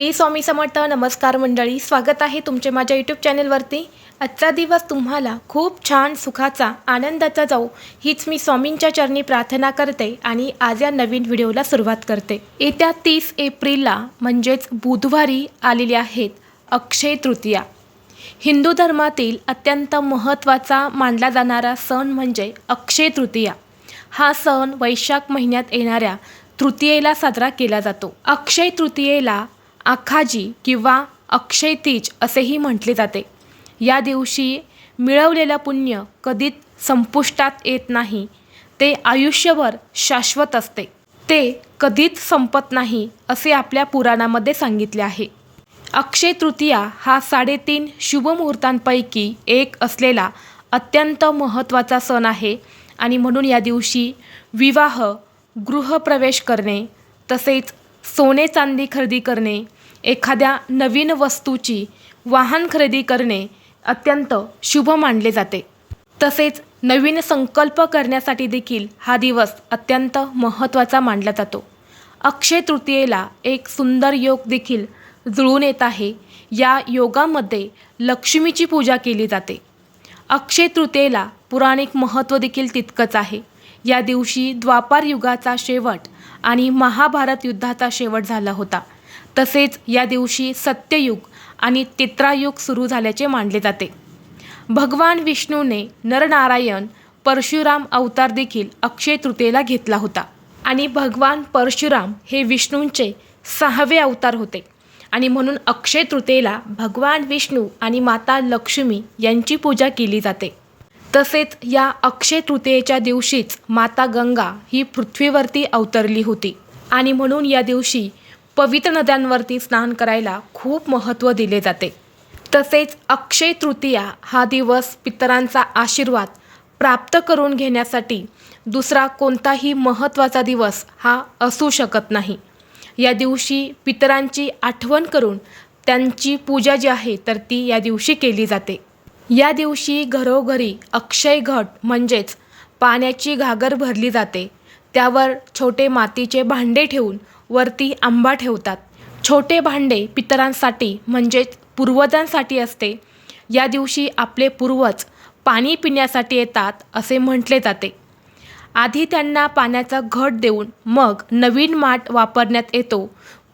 मी स्वामी समर्थ नमस्कार मंडळी. स्वागत आहे तुमचे माझ्या यूट्यूब चॅनलवरती आजचा दिवस तुम्हाला खूप छान सुखाचा आनंदाचा जाऊ हीच मी स्वामींच्या चरणी प्रार्थना करते आणि आज या नवीन व्हिडिओला सुरुवात करते. येत्या तीस एप्रिलला म्हणजेच बुधवारी आलेल्या आहेत अक्षय तृतीया. हिंदू धर्मातील अत्यंत महत्त्वाचा मानला जाणारा सण म्हणजे अक्षय तृतीया. हा सण वैशाख महिन्यात येणाऱ्या तृतीयेला साजरा केला जातो. अक्षय तृतीयेला आखाजी किंवा अक्षय तीज असेही म्हटले जाते. या दिवशी मिळवलेलं पुण्य कधीच संपुष्टात येत नाही. ते आयुष्यभर शाश्वत असते. ते कधीच संपत नाही असे आपल्या पुराणामध्ये सांगितले आहे. अक्षय तृतीया हा साडेतीन शुभमुहूर्तांपैकी एक असलेला अत्यंत महत्त्वाचा सण आहे आणि म्हणून या दिवशी विवाह गृहप्रवेश करणे तसेच सोने चांदी खरेदी करणे एखाद्या नवीन वस्तूची वाहन खरेदी करणे अत्यंत शुभ मानले जाते. तसेच नवीन संकल्प करण्यासाठी देखील हा दिवस अत्यंत महत्त्वाचा मानला जातो. अक्षय तृतीयेला एक सुंदर योग देखील जुळून येत आहे. या योगामध्ये लक्ष्मीची पूजा केली जाते. अक्षय तृतीयेला पुराणिक महत्त्व देखील तितकंच आहे. या दिवशी द्वापार युगाचा शेवट आणि महाभारत युद्धाचा शेवट झाला होता. तसेच या दिवशी सत्ययुग आणि तित्रायुग सुरू झाल्याचे मानले जाते. भगवान विष्णूने नरनारायण परशुराम अवतार देखील अक्षय तृतीयेला घेतला होता आणि भगवान परशुराम हे विष्णूंचे सहावे अवतार होते आणि म्हणून अक्षय तृतीयेला भगवान विष्णू आणि माता लक्ष्मी यांची पूजा केली जाते. तसेच या अक्षय तृतीयेच्या दिवशीच माता गंगा ही पृथ्वीवरती अवतरली होती आणि म्हणून या दिवशी पवित्र नद्यांवरती स्नान करायला खूप महत्त्व दिले जाते. तसेच अक्षय तृतीया हा दिवस पितरांचा आशीर्वाद प्राप्त करून घेण्यासाठी दुसरा कोणताही महत्त्वाचा दिवस हा असू शकत नाही. या दिवशी पितरांची आठवण करून त्यांची पूजा जी आहे तर ती या दिवशी केली जाते. या दिवशी घरोघरी अक्षय घट म्हणजेच पाण्याची घागर भरली जाते. त्यावर छोटे मातीचे भांडे ठेवून वरती आंबा ठेवतात. छोटे भांडे पितरांसाठी म्हणजेच पूर्वजांसाठी असते. या दिवशी आपले पूर्वज पाणी पिण्यासाठी येतात असे म्हटले जाते. आधी त्यांना पाण्याचा घट देऊन मग नवीन माठ वापरण्यात येतो.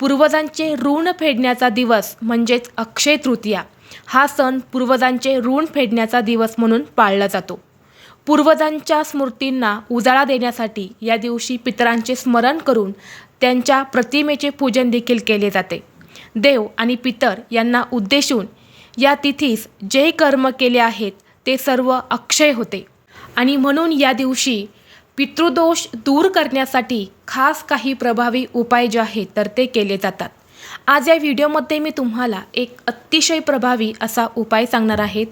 पूर्वजांचे ऋण फेडण्याचा दिवस म्हणजेच अक्षय तृतीया. हा सण पूर्वजांचे ऋण फेडण्याचा दिवस म्हणून पाळला जातो. पूर्वजांच्या स्मृतींना उजाळा देण्यासाठी या दिवशी पितरांचे स्मरण करून त्यांच्या प्रतिमेचे पूजन देखील केले जाते. देव आणि पितर यांना उद्देशून या तिथीस जे कर्म केले आहेत ते सर्व अक्षय होते. आणि म्हणून या दिवशी पितृदोष दूर करण्यासाठी खास काही प्रभावी उपाय जे आहेत तर ते केले जातात. आज या व्हिडिओमध्ये मी तुम्हाला एक अतिशय प्रभावी असा उपाय सांगणार आहेत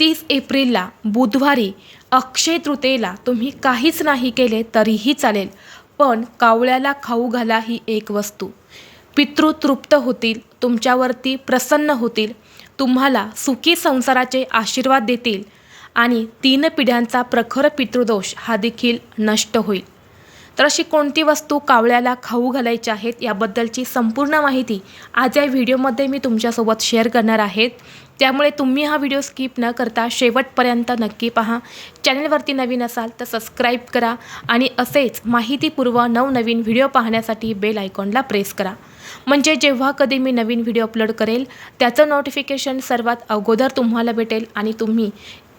तीस एप्रिलला बुधवारी अक्षय तृतीयेला तुम्ही काहीच नाही केले तरीही चालेल. पण कावळ्याला खाऊ घाला ही एक वस्तू. पितृ तृप्त होतील तुमच्यावरती प्रसन्न होतील तुम्हाला सुखी संसाराचे आशीर्वाद देतील आणि तीन पिढ्यांचा प्रखर पितृदोष हा देखील नष्ट होईल. तर अशी कोणती वस्तू कावळ्याला खाऊ घालायची आहेत याबद्दलची संपूर्ण माहिती आज या व्हिडिओमध्ये मी तुमच्यासोबत शेअर करणार आहेत. त्यामुळे तुम्ही हा व्हिडिओ स्किप न करता शेवटपर्यंत नक्की पहा. चॅनलवरती नवीन असाल तर सबस्क्राईब करा आणि असेच माहितीपूर्व नवनवीन व्हिडिओ पाहण्यासाठी बेल आयकॉनला प्रेस करा. म्हणजे जेव्हा कधी मी नवीन व्हिडिओ अपलोड करेल त्याचं नोटिफिकेशन सर्वात अगोदर तुम्हाला भेटेल आणि तुम्ही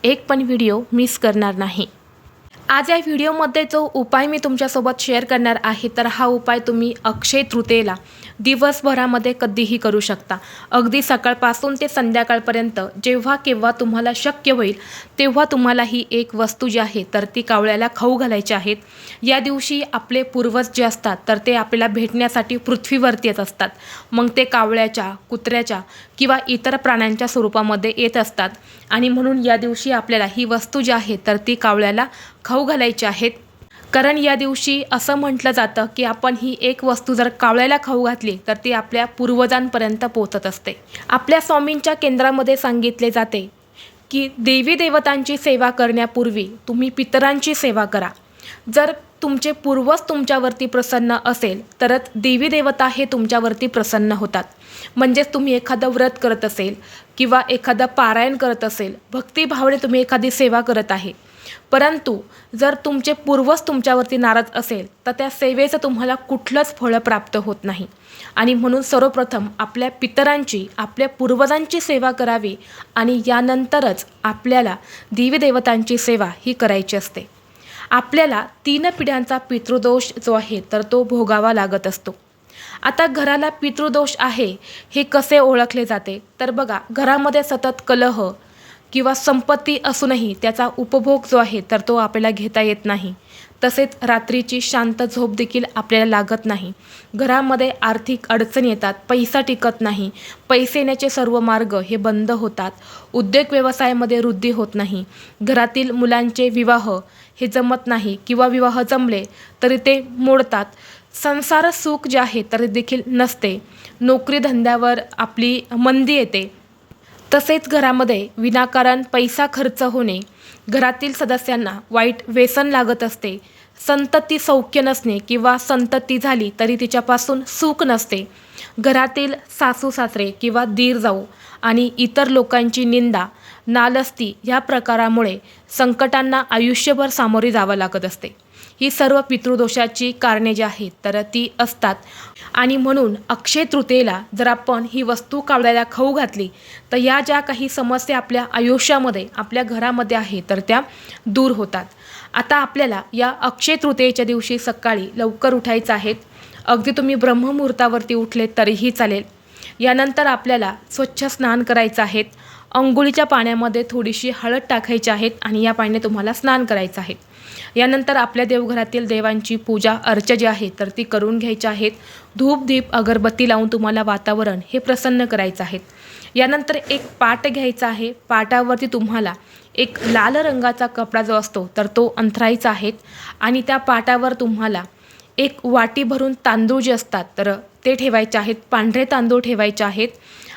एक पण व्हिडिओ मिस करणार नाही. आज या व्हिडिओमध्ये जो उपाय मी तुमच्यासोबत शेअर करणार आहे तर हा उपाय तुम्ही अक्षय तृतीयेला दिवसभरामध्ये कधीही करू शकता. अगदी सकाळपासून ते संध्याकाळपर्यंत जेव्हा केव्हा तुम्हाला शक्य होईल तेव्हा तुम्हाला ही एक वस्तू जी आहे तर ती कावळ्याला खाऊ घालायची आहेत या दिवशी आपले पूर्वज जे असतात तर ते आपल्याला भेटण्यासाठी पृथ्वीवरती येत असतात. मग ते कावळ्याच्या कुत्र्याच्या किंवा इतर प्राण्यांच्या स्वरूपामध्ये येत असतात. आणि म्हणून या दिवशी आपल्याला ही वस्तू जी आहे तर ती कावळ्याला खाऊ घालायची आहेत. कारण या दिवशी असं म्हटलं जातं की आपण ही एक वस्तू जर कावळ्याला खाऊ घातली तर ती आपल्या पूर्वजांपर्यंत पोचत असते. आपल्या स्वामींच्या केंद्रामध्ये सांगितले जाते की देवी देवतांची सेवा करण्यापूर्वी तुम्ही पितरांची सेवा करा. जर तुमचे पूर्वज तुमच्यावरती प्रसन्न असेल तरच देवी देवता हे तुमच्यावरती प्रसन्न होतात. म्हणजेच तुम्ही एखादं व्रत करत असेल किंवा एखादं पारायण करत असेल भक्तिभावने तुम्ही एखादी सेवा करत आहे. परंतु जर तुमचे पूर्वज तुमच्यावरती नाराज असेल तर त्या सेवेचं तुम्हाला कुठलंच फळं प्राप्त होत नाही. आणि म्हणून सर्वप्रथम आपल्या पितरांची आपल्या पूर्वजांची सेवा करावी आणि यानंतरच आपल्याला देवीदेवतांची सेवा ही करायची असते. आपल्याला तीन पिढ्यांचा पितृदोष जो आहे तर तो भोगावा लागत असतो. आता घराला पितृदोष आहे हे कसे ओळखले जाते? तर बघा घरामध्ये सतत कलह किंवा संपत्ती असूनही त्याचा उपभोग जो आहे तर तो आपल्याला घेता येत नाही. तसेच रात्रीची शांत झोप देखील आपल्याला लागत नाही. घरामध्ये आर्थिक अडचण येतात पैसा टिकत नाही पैसे येण्याचे सर्व मार्ग हे बंद होतात. उद्योग व्यवसायामध्ये वृद्धी होत नाही. घरातील मुलांचे विवाह हे जमत नाही किंवा विवाह जमले तरी ते मोडतात. संसार सुख जे आहे तर देखील नसते. नोकरी धंद्यावर आपली मंदी येते. तसेच घरामध्ये विनाकारण पैसा खर्च होणे घरातील सदस्यांना वाईट व्यसन लागत असते संतती सौख्य नसणे किंवा संतती झाली तरी तिच्यापासून सुख नसते घरातील सासू सासरे किंवा दीर जाऊ आणि इतर लोकांची निंदा नालस्ती ह्या प्रकारामुळे संकटांना आयुष्यभर सामोरे जावं लागत असते. ही सर्व पितृदोषाची कारणे जी आहेत तर ती असतात. आणि म्हणून अक्षय तृतीयेला जर आपण ही वस्तू कावळ्याला खाऊ घातली तर या ज्या काही समस्या आपल्या आयुष्यामध्ये आपल्या घरामध्ये आहे तर त्या दूर होतात. आता आपल्याला या अक्षय तृतीयेच्या दिवशी सकाळी लवकर उठायचं आहेत अगदी तुम्ही ब्रह्ममुहूर्तावरती उठले तरीही चालेल. यानंतर आपल्याला स्वच्छ स्नान करायचं आहेत अंघोळीच्या पाण्यामध्ये थोडीशी हळद टाकायची आहेत आणि या पाण्याने तुम्हाला स्नान करायचं आहे. यानंतर आपल्या देवघरातील देवांची पूजा अर्चा जी आहे तर ती करून घ्यायची आहेत. धूप दीप अगरबत्ती लावून तुम्हाला वातावरण हे प्रसन्न करायचं आहे. यानंतर एक पाट घ्यायचा आहे. पाटावरती तुम्हाला एक लाल रंगाचा कपडा जो असतो तर तो अंथरायचा आहे आणि त्या पाटावर तुम्हाला एक वाटी भरून तांदूळ जे असतात तर ते ठेवायचे आहेत. पांढरे तांदूळ ठेवायचे आहेत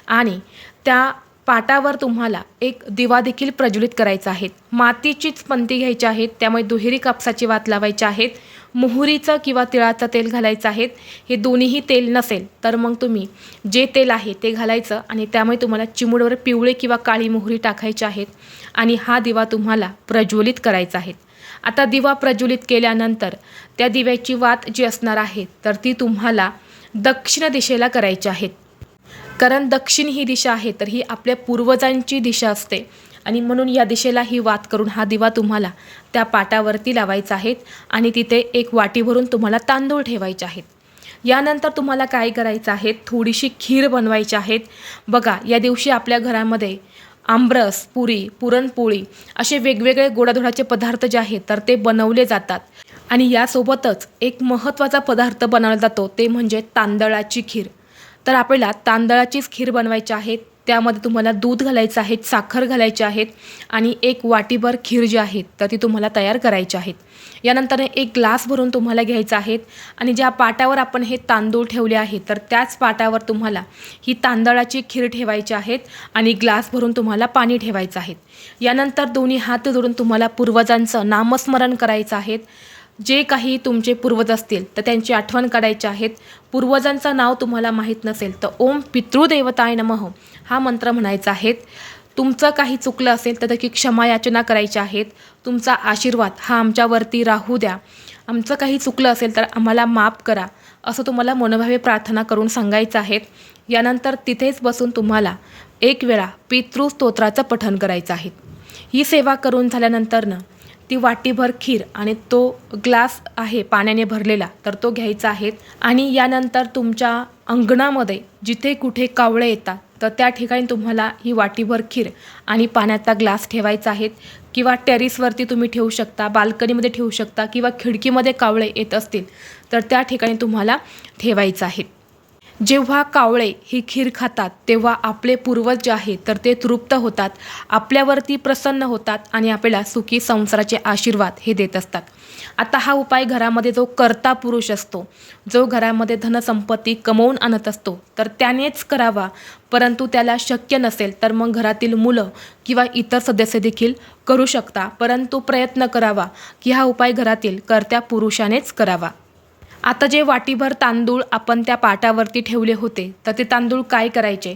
आणि त्या पाटावर तुम्हाला एक दिवा देखील प्रज्वलित करायचा आहे. मातीचीच पंती घ्यायची आहेत त्यामुळे दुहेरी कापसाची वात लावायची आहेत मोहरीचं किंवा तिळाचं तेल घालायचं आहे हे दोन्हीही तेल नसेल तर मग तुम्ही जे तेल आहे ते घालायचं आणि त्यामुळे तुम्हाला चिमुडवर पिवळे किंवा काळी मोहरी टाकायची आहेत आणि हा दिवा तुम्हाला प्रज्वलित करायचा आहे. आता दिवा प्रज्वलित केल्यानंतर त्या दिव्याची वात जी असणार आहे तर ती तुम्हाला दक्षिण दिशेला करायची आहेत कारण दक्षिण ही दिशा आहे तर ही आपल्या पूर्वजांची दिशा असते. आणि म्हणून या दिशेला ही वात करून हा दिवा तुम्हाला त्या पाटावरती लावायचा आहे आणि तिथे एक वाटी भरून तुम्हाला तांदूळ ठेवायचे आहेत. यानंतर तुम्हाला काय करायचं आहे? थोडीशी खीर बनवायची आहेत बघा या दिवशी आपल्या घरामध्ये आंबरस पुरी पुरणपोळी असे वेगवेगळे गोडाधोडाचे पदार्थ जे आहेत तर ते बनवले जातात. आणि यासोबतच एक महत्त्वाचा पदार्थ बनवला जातो ते म्हणजे तांदळाची खीर. तर आपल्याला तांदळाचीच खीर बनवायची आहे त्यामध्ये तुम्हाला दूध घालायचं आहे साखर घालायची आहेत आणि एक वाटीभर खीर जी आहे तर ती तुम्हाला तयार करायची आहेत यानंतर एक ग्लास भरून तुम्हाला घ्यायचं आहेत आणि ज्या पाटावर आपण हे तांदूळ ठेवले आहेत तर त्याच पाटावर तुम्हाला ही तांदळाची खीर ठेवायची आहेत आणि ग्लास भरून तुम्हाला पाणी ठेवायचं आहे. यानंतर दोन्ही हात जोडून तुम्हाला पूर्वजांचं नामस्मरण करायचं आहे. जे काही तुमचे पूर्वज असतील तर त्यांची आठवण काढायची आहेत. पूर्वजांचं नाव तुम्हाला माहीत नसेल तर ओम पितृदेवताय नमः. हा मंत्र म्हणायचा आहे तुमचं काही चुकलं असेल तर त्याची क्षमा याचना करायची आहेत. तुमचा आशीर्वाद हा आमच्यावरती राहू द्या. आमचं काही चुकलं असेल तर आम्हाला माफ करा असं तुम्हाला मनोभावे प्रार्थना करून सांगायचं आहेत यानंतर तिथेच बसून तुम्हाला एक वेळा पितृस्तोत्राचं पठण करायचं आहे. ही सेवा करून झाल्यानंतरनं ती वाटीभर खीर आणि तो ग्लास आहे पाण्याने भरलेला तर तो घ्यायचा आहे. आणि यानंतर तुमच्या अंगणामध्ये जिथे कुठे कावळे येतात तर त्या ठिकाणी तुम्हाला ही वाटीभर खीर आणि पाण्याचा ग्लास ठेवायचा आहे. किंवा टेरिसवरती तुम्ही ठेवू शकता बाल्कनीमध्ये ठेवू शकता किंवा खिडकीमध्ये कावळे येत असतील तर त्या ठिकाणी तुम्हाला ठेवायचं आहे. जेव्हा कावळे ही खीर खातात तेव्हा आपले पूर्वज जे आहेत तर ते तृप्त होतात आपल्यावरती प्रसन्न होतात आणि आपल्याला सुखी संसाराचे आशीर्वाद हे देत असतात. आता हा उपाय घरामध्ये जो कर्ता पुरुष असतो जो घरामध्ये धनसंपत्ती कमवून आणत असतो तर त्यानेच करावा. परंतु त्याला शक्य नसेल तर मग घरातील मुलं किंवा इतर सदस्य देखील करू शकता. परंतु प्रयत्न करावा की हा उपाय घरातील कर्त्या पुरुषानेच करावा. आता जे वाटीभर तांदूळ आपण त्या पाटावरती ठेवले होते तर ते तांदूळ काय करायचे?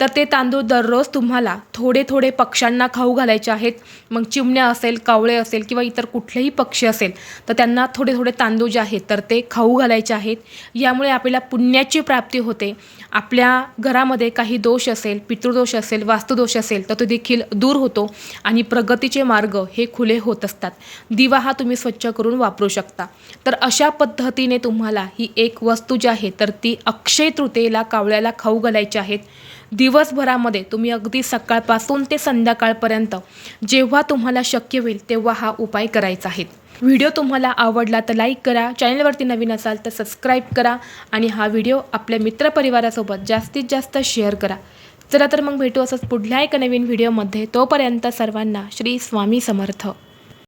तर ते तांदूळ दररोज तुम्हाला थोडे थोडे पक्ष्यांना खाऊ घालायचे आहेत. मग चिमण्या असेल कावळे असेल किंवा इतर कुठलेही पक्षी असेल तर त्यांना थोडे थोडे तांदूळ जे आहेत तर ते खाऊ घालायचे आहेत. यामुळे आपल्याला पुण्याची प्राप्ती होते. आपल्या घरामध्ये काही दोष असेल पितृदोष असेल वास्तुदोष असेल तर तो देखील दूर होतो आणि प्रगतीचे मार्ग हे खुले होत असतात. दिवा हा तुम्ही स्वच्छ करून वापरू शकता. तर अशा पद्धतीने तुम्हाला ही एक वस्तू जी आहे तर ती अक्षय तृतीयेला कावळ्याला खाऊ घालायची आहेत दिवसभरामध्ये तुम्ही अगदी सकाळपासून ते संध्याकाळपर्यंत जेव्हा तुम्हाला शक्य होईल तेव्हा हा उपाय करायचा आहे. व्हिडिओ तुम्हाला आवडला तर लाईक करा चॅनलवरती नवीन असाल तर सबस्क्राईब करा आणि हा व्हिडिओ आपल्या मित्रपरिवारासोबत जास्तीत जास्त शेअर करा. चला तर मग भेटू असंच पुढल्या एका नवीन व्हिडिओमध्ये. तोपर्यंत सर्वांना श्री स्वामी समर्थ.